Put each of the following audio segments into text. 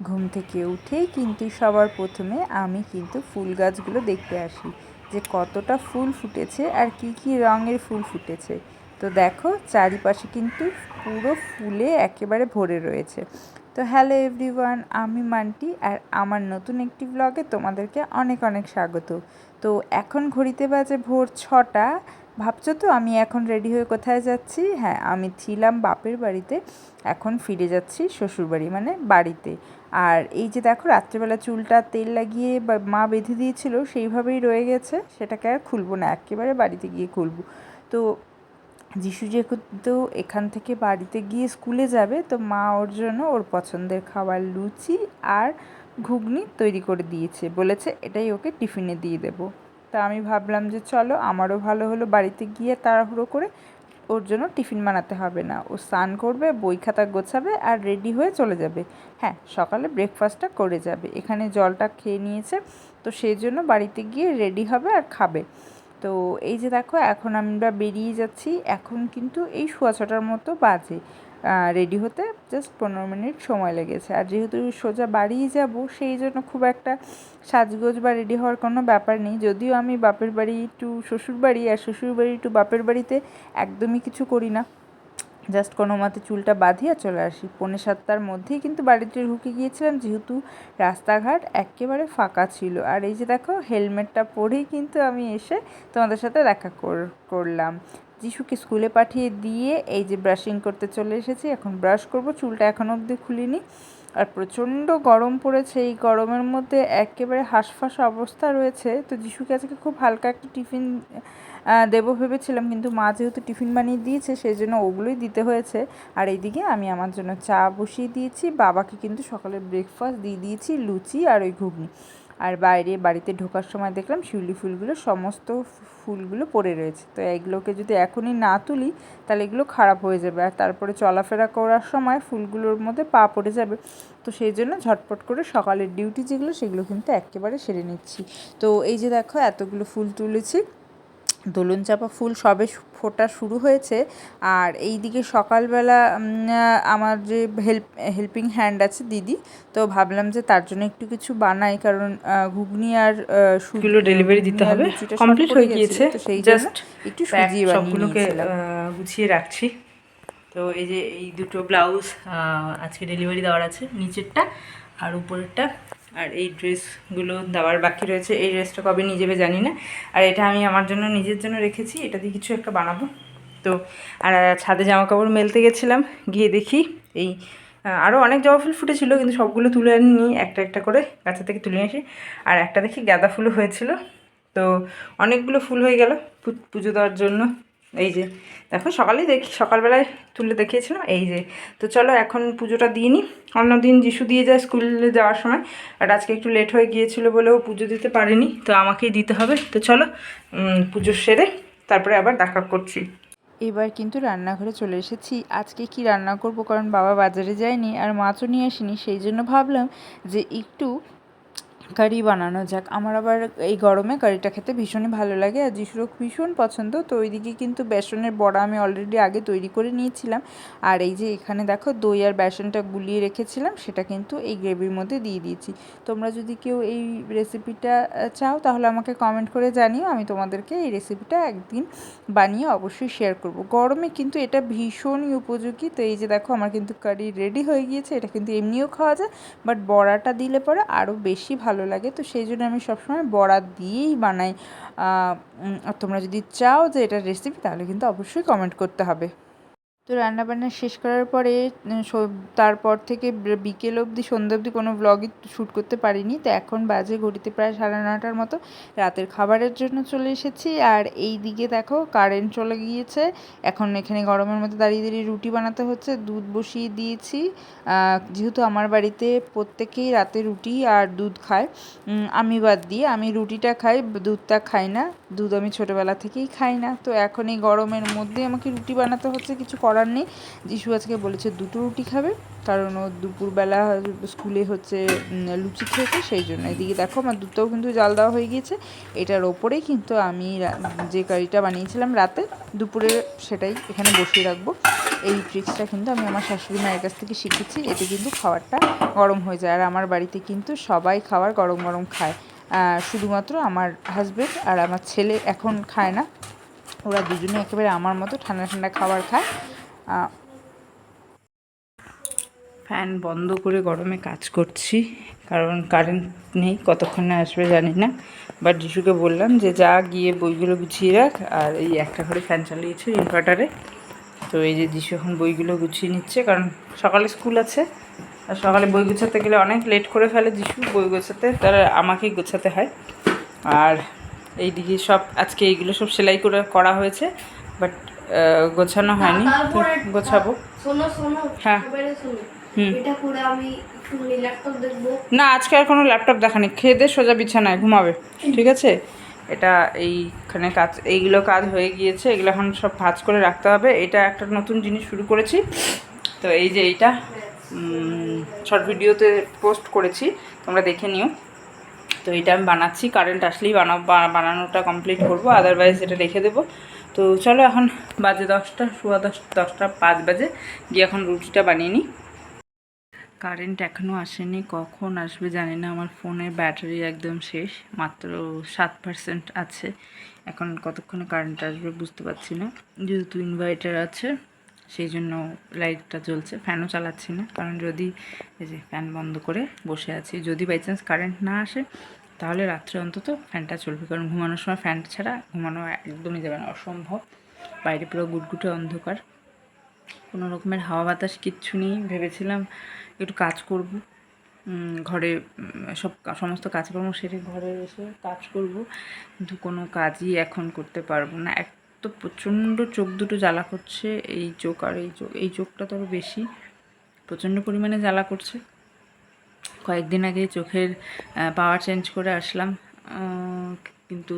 ঘুম থেকে উঠেই কিন্তু সবার প্রথমে আমি কিন্তু ফুল গাছগুলো দেখতে আসি, যে কতটা ফুল ফুটেছে আর কি কি রঙের ফুল ফুটেছে। তো দেখো, চারিপাশে কিন্তু পুরো ফুলে একেবারে ভরে রয়েছে। তো হ্যালো এভরিওয়ান, আমি মান্টি আর আমার নতুন একটি ব্লগে তোমাদেরকে অনেক অনেক স্বাগত। তো এখন ঘড়িতে বাজে ভোর ছটা, ভাবছ তো আমি এখন রেডি হয়ে কোথায় যাচ্ছি? হ্যাঁ আমি ছিলাম বাপের বাড়িতে, এখন ফিরে যাচ্ছি শ্বশুরবাড়ি মানে বাড়িতে। আর এই যে দেখো, রাত্রেবেলা চুলটা তেল লাগিয়ে মা বেঁধে দিয়েছিল, সেইভাবেই রয়ে গেছে। সেটাকে আর খুলবো না, একেবারে বাড়িতে গিয়ে খুলবো। তো যিশু যেহেতু এখান থেকে বাড়িতে গিয়ে স্কুলে যাবে, তো মা ওর জন্য ওর পছন্দের খাবার লুচি আর ঘুগনি তৈরি করে দিয়েছে। বলেছে, এটাই ওকে টিফিনে দিয়ে দেবো। তা আমি ভাবলাম যে, চলো, আমারও ভালো হলো বাড়িতে গিয়ে তাড়াহুড়ো করে ওর জন্য টিফিন বানাতে হবে না। ও স্নান করবে, বই খাতা গোছাবে আর রেডি হয়ে চলে যাবে। হ্যাঁ সকালে ব্রেকফাস্টটা করে যাবে। এখানে জলটা খেয়ে নিয়েছে, তো সেই জন্য বাড়িতে গিয়ে রেডি হবে আর খাবে। তো এই যে দেখো, এখন আমরা বেরিয়ে যাচ্ছি। এখন কিন্তু এই সোয়া ছটার মতো বাজে। রেডি হতে জাস্ট পনেরো মিনিট সময় লেগেছে। আর যেহেতু সোজা বাড়িই যাব, সেই জন্য খুব একটা সাজগোজ বা রেডি হওয়ার কোনো ব্যাপার নেই। যদিও আমি বাপের বাড়ি টু শ্বশুর বাড়ি, আর শ্বশুর বাড়ি টু বাপের বাড়িতে একদমই কিছু করি না। জাস্ট কোনো মতে চুলটা বাঁধিয়ে চলে আসি। পৌনে সাতটার মধ্যেই কিন্তু বাড়িতে ঢুকে গিয়েছিলাম, যেহেতু রাস্তাঘাট একেবারে ফাঁকা ছিল। আর এই যে দেখো হেলমেটটা পরেই কিন্তু আমি এসে তোমাদের সাথে দেখা করলাম। যিশুকে স্কুলে পাঠিয়ে দিয়ে এই যে ব্রাশিং করতে চলে এসেছি, এখন ব্রাশ করব। চুলটা এখনও অবধি খুলিনি। আর প্রচণ্ড গরম পড়েছে, এই গরমের মধ্যে একেবারে হাঁসফাঁস অবস্থা রয়েছে। তো যিশুকে আজকে খুব হালকা একটা টিফিন দেবো ভেবেছিলাম, কিন্তু মা যেহেতু টিফিন বানিয়ে দিয়েছে সেই জন্য ওগুলোই দিতে হয়েছে। আর এইদিকে আমি আমার জন্য চা বসিয়ে দিয়েছি। বাবাকে কিন্তু সকালে ব্রেকফাস্ট দিয়ে দিয়েছি, লুচি আর ওই ঘুগনি। আর বাইরে বাড়িতে ঢোকার সময় দেখলাম শিউলি ফুলগুলো, সমস্ত ফুলগুলো পড়ে রয়েছে। তো এগুলোকে যদি এখনই না তুলি, তাহলে এগুলো খারাপ হয়ে যাবে। আর তারপরে চলাফেরা করার সময় ফুলগুলোর মধ্যে পা পড়ে যাবে। তো সেই জন্য ঝটপট করে সকালের ডিউটি যেগুলো, সেগুলো কিন্তু একেবারে সেরে নিচ্ছি। তো এই যে দেখো, এতগুলো ফুল তুলেছি। দোলন চাপা ফুল সবে ফোটা শুরু হয়েছে। আর এই দিকে সকালবেলা আমার যে হেল্প হেল্পিং হ্যান্ড আছে দিদি তো ভাবলাম যে তার জন্য একটু কিছু বানাই কারণ ঘুগনি আর সুগুলো ডেলিভারি দিতে হবে। কমপ্লিট হয়ে গিয়েছে। সেই জাস্ট একটু সুজি সবগুলোকে গুছিয়ে রাখছি। তো এই যে এই দুটো ব্লাউজ আজকে ডেলিভারি দেওয়ার আছে নিচেরটা আর উপরেরটা। আর এই ড্রেসগুলো দেওয়ার বাকি রয়েছে। এই ড্রেসটা কবে নিয়ে যাবে জানি না। আর এটা আমি আমার জন্য, নিজের জন্য রেখেছি। এটা দিয়ে কিছু একটা বানাবো। তো, আর ছাদে জামা কাপড় মেলতে গেছিলাম। গিয়ে দেখি এই আরও অনেক জবা ফুল ফুটেছিল, কিন্তু সবগুলো তুলে আনিনি। একটা একটা করে গাছা থেকে তুলে আসি। আর একটা দেখি গাঁদা ফুলও হয়েছিল। তো, অনেকগুলো ফুল হয়ে গেল পুজো দেওয়ার জন্য। এই যে, দেখো সকালেই দেখি, সকালবেলায় তুলে দেখিয়েছিলাম, এই যে। তো চলো এখন পুজোটা দিয়ে অন্যদিন যিশু দিয়ে যায় স্কুলে যাওয়ার সময়, আর আজকে একটু লেট হয়ে গিয়েছিল বলেও পুজো দিতে পারিনি, তো আমাকেই দিতে হবে। তো চলো পুজো সেরে তারপরে আবার দেখা করছি। এবার কিন্তু রান্নাঘরে চলে এসেছি। আজকে কি রান্না করব? কারণ বাবা বাজারে যায়নি আর মাছও নিয়ে আসেনি। সেই জন্য ভাবলাম যে একটু কারি বানানো যাক। আমার আবার এই গরমে কারিটা খেতে ভীষণই ভালো লাগে। আর যিশুরও ভীষণ পছন্দ। তো ওইদিকে কিন্তু বেসনের বড়া আমি অলরেডি আগে তৈরি করে নিয়েছিলাম। আর এই যে এখানে দেখো দই আর বেসনটা গুলিয়ে রেখেছিলাম, সেটা কিন্তু এই গ্রেভির মধ্যে দিয়ে দিয়েছি। তোমরা যদি কেউ এই রেসিপিটা চাও, তাহলে আমাকে কমেন্ট করে জানিও। আমি তোমাদেরকে এই রেসিপিটা একদিন বানিয়ে অবশ্যই শেয়ার করব। গরমে কিন্তু এটা ভীষণই উপযোগী। তো এই যে দেখো আমার কিন্তু কারি রেডি হয়ে গিয়েছে। এটা কিন্তু এমনিও খাওয়া যায় বাট বড়াটা দিলে পরে আরও বেশি ভালো ভালো লাগে। তো সেই জন্য আমি সবসময় বড়া দিয়েই বানাই। আর তোমরা যদি চাও যে এটার রেসিপি তাহলে কিন্তু অবশ্যই কমেন্ট করতে হবে। তো রান্নাবান্না শেষ করার পরে তারপর থেকে বিকেল অবধি, সন্ধ্যা অবধি কোনো ব্লগই শ্যুট করতে পারিনি। তো এখন বাজে ঘড়িতে প্রায় সাড়ে নটার মতো। রাতের খাবারের জন্য চলে এসেছি। আর এই দিকে দেখো কারেন্ট চলে গিয়েছে। এখন এখানে গরমের মধ্যে দাঁড়িয়ে দাঁড়িয়ে রুটি বানাতে হচ্ছে, দুধ বসিয়ে দিয়েছি। যেহেতু আমার বাড়িতে প্রত্যেকেই রাতে রুটি আর দুধ খায় আমি বাদ দিয়ে আমি রুটিটা খাই, দুধটা খাই না। দুধ আমি ছোটোবেলা থেকেই খাই না। তো এখন এই গরমের মধ্যে আমাকে রুটি বানাতে হচ্ছে, কিছু নেই। যিশু আজকে বলেছে দুটো রুটি খাবে, কারণ ও দুপুরবেলা স্কুলে হচ্ছে লুচি খেয়েছে, সেই জন্য। এদিকে দেখো, আমার দুধটাও কিন্তু জাল দেওয়া হয়ে গিয়েছে। এটার ওপরেই কিন্তু আমি যে কারিটা বানিয়েছিলাম রাতে, দুপুরে সেটাই এখানে বসিয়ে রাখব। এই ট্রিক্সটা কিন্তু আমি আমার শাশুড়ি মায়ের কাছ থেকে শিখেছি, এতে কিন্তু খাবারটা গরম হয়ে যায়। আর আমার বাড়িতে কিন্তু সবাই খাবার গরম গরম খায়। শুধুমাত্র আমার হাজব্যান্ড আর আমার ছেলে এখন খায় না। ওরা দুজনে একেবারে আমার মতো ঠান্ডা ঠান্ডা খাবার খায়। ফ্যান বন্ধ করে গরমে কাজ করছি, কারণ কারেন্ট নেই, কতক্ষণে আসবে জানি না। বাট যিশুকে বললাম যে যা গিয়ে বইগুলো গুছিয়ে রাখ, আর এই একটা করে ফ্যান চালিয়েছে ইনভার্টারে তো এই যে যিশু এখন বইগুলো গুছিয়ে নিচ্ছে, কারণ সকালে স্কুল আছে, আর সকালে বই গোছাতে গেলে অনেক লেট করে ফেলে যিশু, বই গোছাতে, তারা আমাকেই গোছাতে হয়। আর এইদিকে সব, আজকে এইগুলো সব সেলাই করে করা হয়েছে বাট গোছানো হয়নি। গোছাবো। হ্যাঁ। দেখব। না আজকে আর কোনো ল্যাপটপ দেখানি খেয়ে দিয়ে সোজা বিছানায় ঘুমাবে। ঠিক আছে? এটা এইখানে কাজ এইগুলো কাজ হয়ে গিয়েছে। এগুলো এখন সব ভাজ করে রাখতে হবে। এটা একটা নতুন জিনিস শুরু করেছি। তো এই যে এইটা শর্ট ভিডিওতে পোস্ট করেছি। তোমরা দেখে নিও। তো এটা আমি বানাচ্ছি কারেন্ট আসলেই বানা বানানোটা কমপ্লিট করব আদারওয়াইজ এটা রেখে দেবো। তো চলো এখন বাজে দশটা, সোয়া দশ, দশটা পাঁচ বাজে, গিয়ে এখন রুটিটা বানিয়ে নিই। কারেন্ট এখনও আসেনি, কখন আসবে জানি না, আমার ফোনের ব্যাটারি একদম শেষ, মাত্র সাত পার্সেন্ট আছে। এখন কতক্ষণে কারেন্ট আসবে বুঝতে পারছি না। যেহেতু ইনভার্টার আছে, সেই জন্য লাইটটা জ্বলছে ফ্যানও চালাচ্ছি না। কারণ যদি, এই যে ফ্যান বন্ধ করে বসে আছি, যদি বাই চান্স কারেন্ট না আসে তাহলে রাত্রে অন্তত ফ্যানটা চলবে, কারণ ঘুমানোর সময় ফ্যান ছাড়া ঘুমানো একদমই যাবে না, অসম্ভব। বাইরে পুরো গুটগুটে অন্ধকার। কোনো রকমের হাওয়া বাতাস কিচ্ছু নেই, ভেবেছিলাম একটু কাজ করব। ঘরে সব সমস্ত কাজকর্ম সেরে ঘরে এসে কাজ করব। কিন্তু কোনো কাজই এখন করতে পারব না। এক তো প্রচণ্ড চোখ দুটো জ্বালা করছে, এই চোখ আর এই চোখ, এই চোখটা তো আরও বেশি। প্রচণ্ড পরিমাণে জ্বালা করছে। কয়েকদিন আগে চোখের পাওয়ার চেঞ্জ করে আসলাম। কিন্তু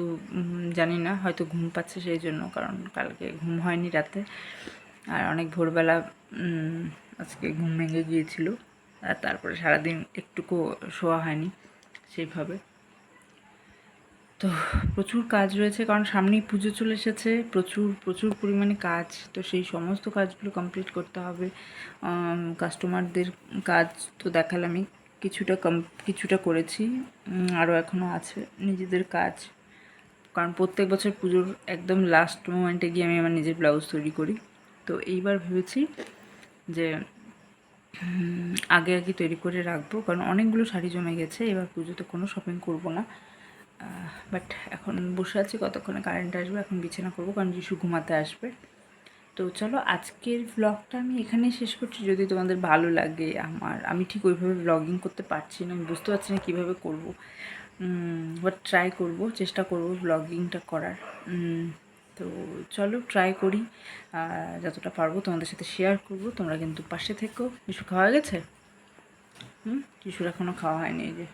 জানি না, হয়তো ঘুম পাচ্ছে সেই জন্য, কারণ কালকে ঘুম হয়নি রাতে। আর অনেক ভোরবেলা আজকে ঘুম ভেঙে গিয়েছিল। আর তারপরে সারাদিন একটুকু শোয়া হয়নি সেইভাবে। তো প্রচুর কাজ রয়েছে, কারণ সামনেই পুজো চলে এসেছে, প্রচুর প্রচুর পরিমাণে কাজ। তো সেই সমস্ত কাজগুলো কমপ্লিট করতে হবে। কাস্টমারদের কাজ তো দেখালামই। কিছুটা কম, কিছুটা করেছি আরও এখনও আছে নিজেদের কাজ। কারণ প্রত্যেক বছর পুজোর একদম লাস্ট মোমেন্টে গিয়ে আমি আমার নিজের ব্লাউজ তৈরি করি। তো এইবার ভেবেছি যে আগে আগে তৈরি করে রাখব, কারণ অনেকগুলো শাড়ি জমে গেছে, এবার পুজোতে কোনো শপিং করব না। বাট এখন বসে আছি, কতক্ষণে কারেন্ট আসবে, এখন বিছানা করব, কারণ যিশু ঘুমাতে আসবে। তো চলো আজকের ব্লগটা আমি এখানেই শেষ করছি। যদি তোমাদের ভালো লাগে আমার আমি ঠিক ওইভাবে ব্লগিং করতে পারছি না আমি বুঝতে পারছি না কীভাবে করব। বাট ট্রাই করব চেষ্টা করব ব্লগিংটা করার। তো চলো ট্রাই করি। যতটা পারব তোমাদের সাথে শেয়ার করব। তোমরা কিন্তু পাশে থেকো। কিছু খাওয়া গেছে? হুম কিছুর এখনও খাওয়া হয়নি এই যে।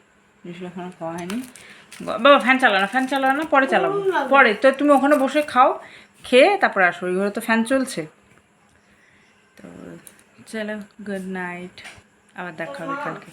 কিছুর এখনও খাওয়া হয়নি। বাবা ফ্যান চালাও না ফ্যান চালাও না পরে চালাবো। পরে তো তুমি ওখানে বসে খাও। খেয়ে তারপর আসো ওই ঘরে তো ফ্যান চলছে। তো চলো গুড নাইট আবার দেখা হবে কালকে।